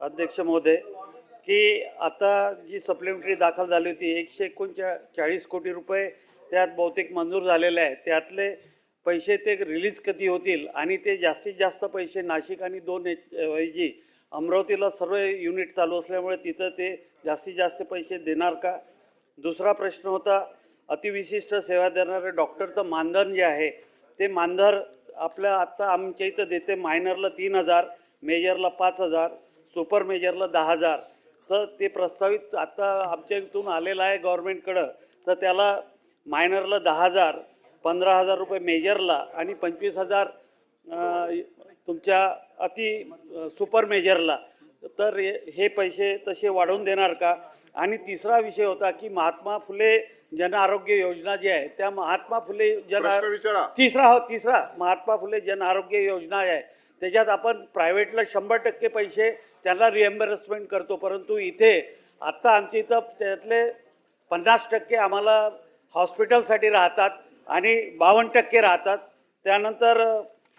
अध्यक्ष महोदय की आता जी सप्लिमेंटरी दाखल झाली होती एकशे एकोणच्या चाळीस कोटी रुपये त्यात बहुतेक मंजूर झालेले आहे त्यातले पैसे ते रिलीज कधी होतील आणि ते जास्तीत जास्त पैसे नाशिक आणि दोन एच- ऐवजी अमरावतीला सर्व युनिट चालू असल्यामुळे तिथं ते जास्तीत जास्त पैसे देणार का? दुसरा प्रश्न होता अतिविशिष्ट सेवा देणाऱ्या डॉक्टरचं मानधन जे आहे ते मानधन आपल्या आत्ता आमच्या इथं देते मायनरला तीन हजार मेजरला पाच हजार. सुपर मेजरला दहा हजार. तर ते प्रस्तावित आत्ता आमच्या इथून आलेलं आहे गव्हर्मेंटकडं तर त्याला मायनरला दहा हजार पंधरा हजार रुपये मेजरला आणि पंचवीस हजार तुमच्या अति सुपर मेजरला. तर हे- पैसे तसे वाढवून देणार का? आणि तिसरा विषय होता की महात्मा फुले जन आरोग्य योजना जी आहे त्या महात्मा फुले जन तिसरा हो तिसरा महात्मा फुले जन आरोग्य योजना आहे. त्याच्यात आपण प्रायव्हेटला शंभर टक्के पैसे त्यांना रिएम्बर्समेंट करतो. परंतु इथे आत्ता आमच्या इथं त्यातले पन्नास टक्के आम्हाला हॉस्पिटलसाठी राहतात आणि बावन्न टक्के राहतात. त्यानंतर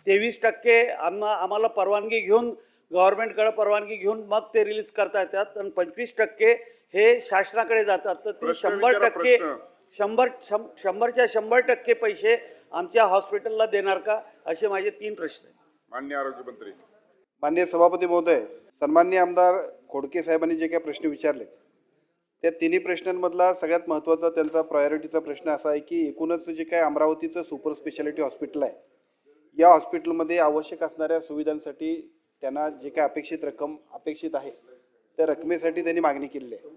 तेवीस टक्के आम्हा आम्हाला परवानगी घेऊन गव्हर्नमेंटकडे परवानगी घेऊन मग ते रिलीज करता येतात. आणि पंचवीस टक्के हे शासनाकडे जातात. तर ते शंभर टक्के. शंभर शं शंभरच्या शंभर टक्के पैसे आमच्या हॉस्पिटलला देणार का? असे माझे तीन प्रश्न आहेत. मान्य आरोग्यमंत्री माननीय सभापती महोदय सन्मान्य आमदार खोडके साहेबांनी जे काही प्रश्न विचारले त्या तिन्ही प्रश्नांमधला सगळ्यात महत्त्वाचा त्यांचा प्रायोरिटीचा प्रश्न असा आहे की एकूणच जे काय अमरावतीचं सुपर स्पेशालिटी हॉस्पिटल आहे या हॉस्पिटलमध्ये आवश्यक असणाऱ्या सुविधांसाठी त्यांना जे काय अपेक्षित रक्कम अपेक्षित आहे त्या रकमेसाठी त्यांनी मागणी केलेली आहे.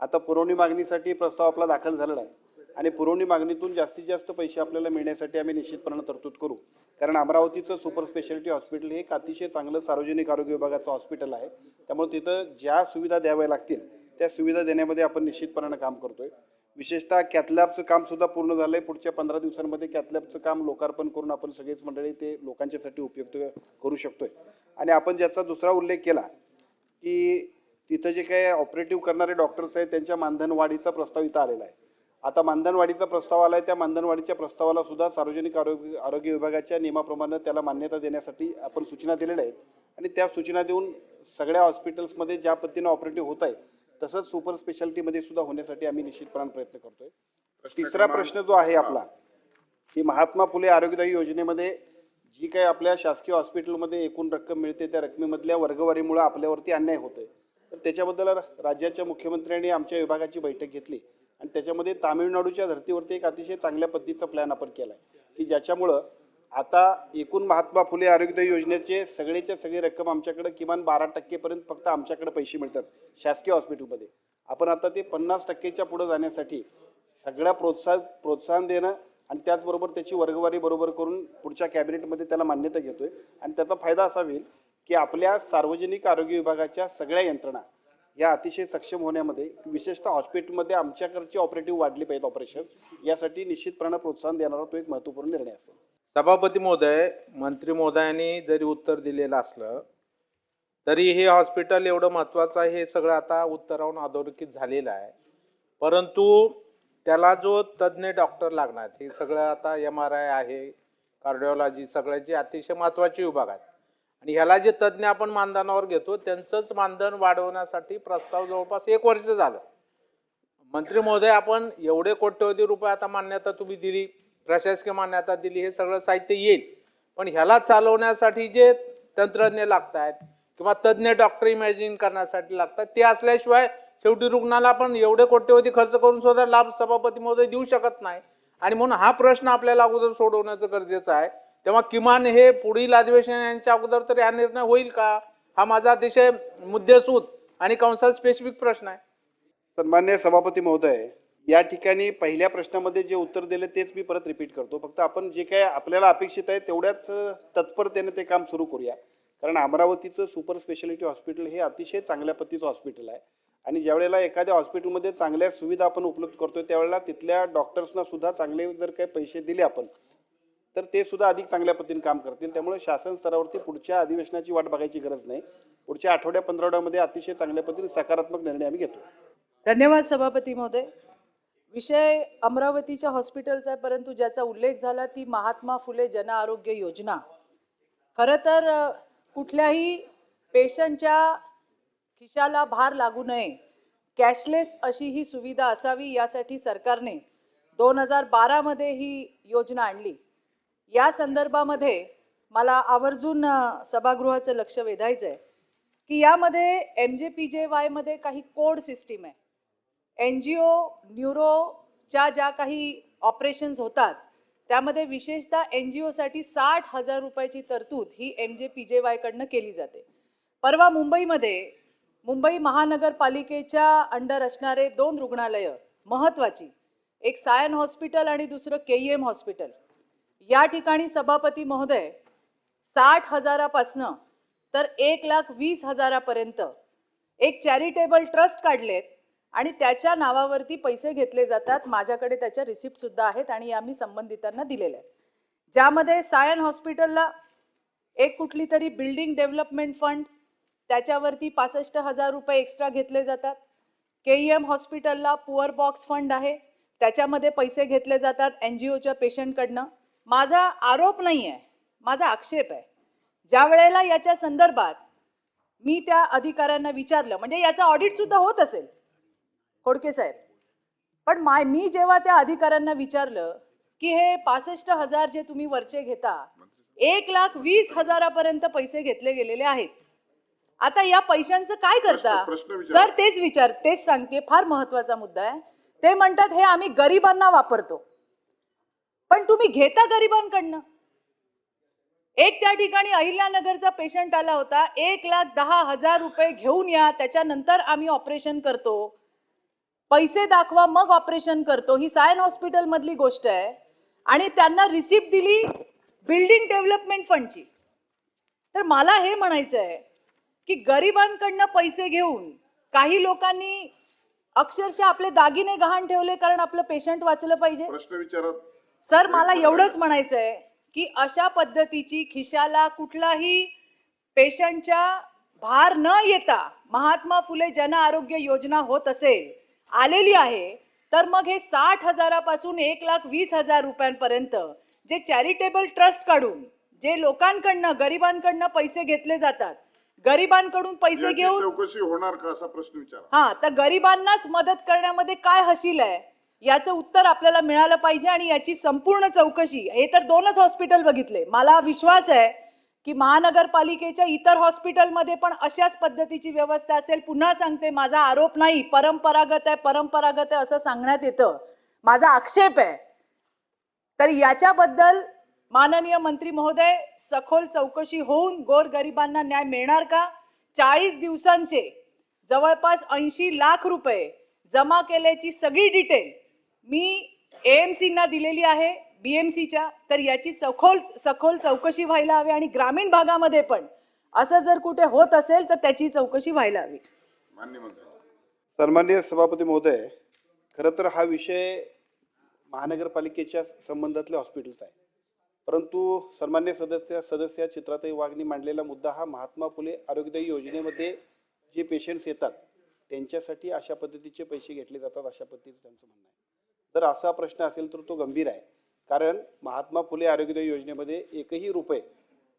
आता पुरवणी मागणीसाठी प्रस्ताव आपला दाखल झालेला आहे आणि पुरवणी मागणीतून जास्तीत जास्त पैसे आपल्याला मिळण्यासाठी आम्ही निश्चितपणे तरतूद करू. कारण अमरावतीचं सुपर स्पेशालिटी हॉस्पिटल हे एक अतिशय चांगलं सार्वजनिक आरोग्य विभागाचं हॉस्पिटल आहे. त्यामुळे तिथं ज्या सुविधा द्याव्या लागतील त्या सुविधा देण्यामध्ये आपण निश्चितपणानं काम करतोय. विशेषतः कॅथलॅबचं काम सुद्धा पूर्ण झालंय. पुढच्या पंधरा दिवसांमध्ये कॅथलॅबचं काम लोकार्पण करून आपण सगळेच मंडळी ते लोकांच्यासाठी उपयुक्त करू शकतोय. आणि आपण ज्याचा दुसरा उल्लेख केला की तिथं जे काही ऑपरेटिव्ह करणारे डॉक्टर्स आहेत त्यांच्या मानधन वाढीचा प्रस्ताव इथं आलेला आहे. आता मानधन वाढीचा प्रस्ताव आला आहे त्या मानधन वाढीच्या प्रस्तावाला सुद्धा सार्वजनिक आरोग्य आरोग्य विभागाच्या नियमाप्रमाणे त्याला मान्यता देण्यासाठी आपण सूचना दिलेल्या आहेत. आणि त्या सूचना देऊन सगळ्या हॉस्पिटल्समध्ये ज्या पद्धतीनं ऑपरेटिव्ह होत आहे तसंच सुपर स्पेशालिटीमध्ये सुद्धा होण्यासाठी आम्ही निश्चितपणे प्रयत्न करतोय. तिसरा प्रश्न जो आहे आपला की महात्मा फुले आरोग्यदायी योजनेमध्ये जी काही आपल्या शासकीय हॉस्पिटलमध्ये एकूण रक्कम मिळते त्या रकमेमधल्या वर्गवारीमुळे आपल्यावरती अन्याय होतोय. तर त्याच्याबद्दल राज्याच्या मुख्यमंत्र्यांनी आमच्या विभागाची बैठक घेतली. त्याच्यामध्ये तामिळनाडूच्या धर्तीवरती एक अतिशय चांगल्या पद्धतीचा प्लॅन आपण केला आहे की ज्याच्यामुळं आता एकूण महात्मा फुले आरोग्यदायी योजनेचे सगळेच्या सगळी रक्कम आमच्याकडे किमान बारा टक्केपर्यंत फक्त आमच्याकडे पैसे मिळतात शासकीय हॉस्पिटलमध्ये. आपण आता ते पन्नास टक्केच्या पुढे जाण्यासाठी सगळ्या प्रोत्साहन प्रोत्साहन देणं आणि त्याचबरोबर त्याची वर्गवारी बरोबर करून पुढच्या कॅबिनेटमध्ये त्याला मान्यता घेतोय. आणि त्याचा फायदा असा होईल की आपल्या सार्वजनिक आरोग्य विभागाच्या सगळ्या यंत्रणा या अतिशय सक्षम होण्यामध्ये विशेषतः हॉस्पिटलमध्ये आमच्याकडची ऑपरेटिव्ह वाढली पाहिजेत ऑपरेशन्स यासाठी निश्चितपणे प्रोत्साहन देणारा तो एक महत्त्वपूर्ण निर्णय असतो. सभापती महोदय मंत्री महोदयांनी जरी उत्तर दिलेलं असलं तरी हे हॉस्पिटल एवढं महत्त्वाचं आहे हे सगळं आता उत्तराहून अधोरेखित झालेलं आहे. परंतु त्याला जो तज्ज्ञ डॉक्टर लागणार हे सगळं आता एम आर आय आहे कार्डिओलॉजी सगळ्याची अतिशय महत्त्वाचे विभाग आहेत. आणि ह्याला जे तज्ज्ञ आपण मानधनावर घेतो त्यांचंच मानधन वाढवण्यासाठी प्रस्ताव जवळपास एक वर्ष झालं. मंत्री महोदय आपण एवढे कोट्यवधी रुपये आता मान्यता तुम्ही दिली प्रशासकीय मान्यता दिली हे सगळं साहित्य येईल. पण ह्याला चालवण्यासाठी जे तंत्रज्ञ लागत आहेत किंवा तज्ज्ञ डॉक्टर इमॅजिन करण्यासाठी लागतात ते असल्याशिवाय शेवटी रुग्णाला आपण एवढे कोट्यवधी खर्च करून सुद्धा लाभ सभापती महोदय देऊ शकत नाही. आणि म्हणून हा प्रश्न आपल्याला अगोदर सोडवण्याचं गरजेचं आहे. तेव्हा किमान हे पुढील अधिवेशनाच्या अगोदर तरी हा निर्णय होईल का? हा माझा अतिशय मुद्देसूद आणि कंसात स्पेसिफिक प्रश्न आहे. सन्मान्य सभापती महोदय या ठिकाणी पहिल्या प्रश्नामध्ये जे उत्तर दिले तेच मी परत रिपीट करतो. फक्त आपण जे काय आपल्याला अपेक्षित आहे तेवढ्याच तत्परतेने ते काम सुरू करूया. कारण अमरावतीचं सुपर स्पेशालिटी हॉस्पिटल हे अतिशय चांगल्या पद्धतीचं हॉस्पिटल आहे. आणि ज्यावेळेला एखाद्या हॉस्पिटलमध्ये चांगल्या सुविधा आपण उपलब्ध करतोय त्यावेळेला तिथल्या डॉक्टर्सना सुद्धा चांगले जर काही पैसे दिले आपण तर ते सुद्धा अधिक चांगल्या पद्धतीने काम करतील. त्यामुळे शासन स्तरावरती पुढच्या अधिवेशनाची वाट बघायची गरज नाही. पुढच्या आठवड्या पंधरवड्यामध्ये अतिशय चांगल्या पद्धतीने सकारात्मक निर्णय आम्ही घेतो. धन्यवाद सभापती महोदय. विषय अमरावतीच्या हॉस्पिटलचा आहे परंतु ज्याचा उल्लेख झाला ती महात्मा फुले जन आरोग्य योजना. खरं तर कुठल्याही पेशंटच्या खिशाला भार लागू नये. कॅशलेस अशी ही सुविधा असावी यासाठी सरकारने दोन हजार बारामध्ये ही योजना आणली. या संदर्भामध्ये मला आवर्जून सभागृहाचं लक्ष वेधायचं आहे की यामध्ये एम जे पी जे वायमध्ये काही कोड सिस्टीम आहे. एन जी ओ न्यूरोच्या ज्या काही ऑपरेशन्स होतात त्यामध्ये विशेषतः एन जी ओसाठी साठ हजार रुपयाची तरतूद ही एम जे पी जे वायकडनं केली जाते. परवा मुंबईमध्ये मुंबई महानगरपालिकेच्या अंडर असणारे दोन रुग्णालयं महत्त्वाची एक सायन हॉस्पिटल आणि दुसरं के ई एम हॉस्पिटल. या ठिकाणी सभापती महोदय साठ हजारापासनं तर एक लाख वीस हजारापर्यंत एक चॅरिटेबल ट्रस्ट काढलेत आणि त्याच्या नावावरती पैसे घेतले जातात. माझ्याकडे त्याच्या रिसिप्टसुद्धा आहेत आणि या मी संबंधितांना दिलेल्या आहेत. ज्यामध्ये सायन हॉस्पिटलला एक कुठली तरी बिल्डिंग डेव्हलपमेंट फंड त्याच्यावरती पासष्ट हजार रुपये एक्स्ट्रा घेतले जातात. के ई एम हॉस्पिटलला पुअर बॉक्स फंड आहे. त्याच्यामध्ये पैसे घेतले जातात एन जी ओच्या पेशंटकडनं माझा आरोप नाही आहे माझा आक्षेप आहे. ज्या वेळेला याच्या संदर्भात मी त्या अधिकाऱ्यांना विचारलं म्हणजे याचं ऑडिटसुद्धा होत असेल खोडके साहेब. पण माय मी जेव्हा त्या अधिकाऱ्यांना विचारलं की हे पासष्ट हजार जे तुम्ही वरचे घेता एक लाख वीस हजारापर्यंत पैसे घेतले गेलेले आहेत. आता या पैशांचं काय करता? सर तेच विचार तेच सांगते फार महत्त्वाचा मुद्दा आहे. ते म्हणतात हे आम्ही गरिबांना वापरतो. पण तुम्ही घेता गरिबांकडनं. एक त्या ठिकाणी अहिल्यानगरचा पेशंट आला होता. एक लाख दहा हजार रुपये घेऊन या त्याच्यानंतर आम्ही ऑपरेशन करतो. पैसे दाखवा मग ऑपरेशन करतो. ही सायन हॉस्पिटल मधली गोष्ट आहे. आणि त्यांना रिसिप्ट दिली बिल्डिंग डेव्हलपमेंट फंडची तर मला हे म्हणायचं आहे की गरिबांकडनं पैसे घेऊन काही लोकांनी अक्षरशः आपले दागिने गहाण ठेवले कारण आपलं पेशंट वाचलं पाहिजे. प्रश्न विचारत सर मला एवढंच म्हणायचं आहे की अशा पद्धतीची खिशाला कुठलाही पेशंटच्या भार न येता महात्मा फुले जन आरोग्य योजना होत असेल आलेली आहे तर मग हे साठ हजारापासून एक लाख वीस हजार रुपयांपर्यंत जे चॅरिटेबल ट्रस्ट काढून जे लोकांकडनं गरिबांकडनं पैसे घेतले जातात गरिबांकडून पैसे घेऊन चौकशी होणार का असा प्रश्न विचारा. हा तर गरिबांनाच मदत करण्यामध्ये काय हशील आहे? याचं उत्तर आपल्याला मिळालं पाहिजे आणि याची संपूर्ण चौकशी हे तर दोनच हॉस्पिटल बघितले. मला विश्वास आहे की महानगरपालिकेच्या इतर हॉस्पिटलमध्ये पण अशाच पद्धतीची व्यवस्था असेल. पुन्हा सांगते माझा आरोप नाही परंपरागत आहे परंपरागत आहे असं सांगण्यात येतं. माझा आक्षेप आहे. तर याच्याबद्दल माननीय मंत्री महोदय सखोल चौकशी होऊन गोरगरिबांना न्याय मिळणार का? चाळीस दिवसांचे जवळपास ऐंशी लाख रुपये जमा केल्याची सगळी डिटेल मी ए एम सीना दिलेली आहे बी एम सीच्या तर याची चौखोल सखोल चौकशी व्हायला हवी आणि ग्रामीण भागामध्ये पण. असं जर कुठे होत असेल तर त्याची चौकशी व्हायला हवी. सन्मान्य सभापती महोदय खरं तर हा विषय महानगरपालिकेच्या संबंधातले हॉस्पिटल्स आहे. परंतु सन्मान्य सदस्य सदस्य चित्राताई वाघनी मांडलेला मुद्दा हा महात्मा फुले आरोग्यदायी योजनेमध्ये जे पेशंट्स येतात त्यांच्यासाठी अशा पद्धतीचे पैसे घेतले जातात अशा पद्धतीचं त्यांचं म्हणणं आहे. जर असा प्रश्न असेल तर तो गंभीर आहे. कारण महात्मा फुले आरोग्यदायी योजनेमध्ये एकही रुपये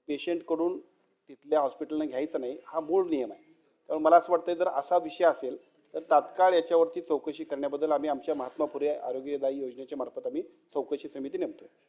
पेशंटकडून तिथल्या हॉस्पिटलनं घ्यायचा नाही हा मूळ नियम आहे. त्यामुळे मला असं वाटतं जर असा विषय असेल तर तात्काळ याच्यावरती चौकशी करण्याबद्दल आम्ही आमच्या महात्मा फुले आरोग्यदायी योजनेच्या मार्फत आम्ही चौकशी समिती नेमतोय.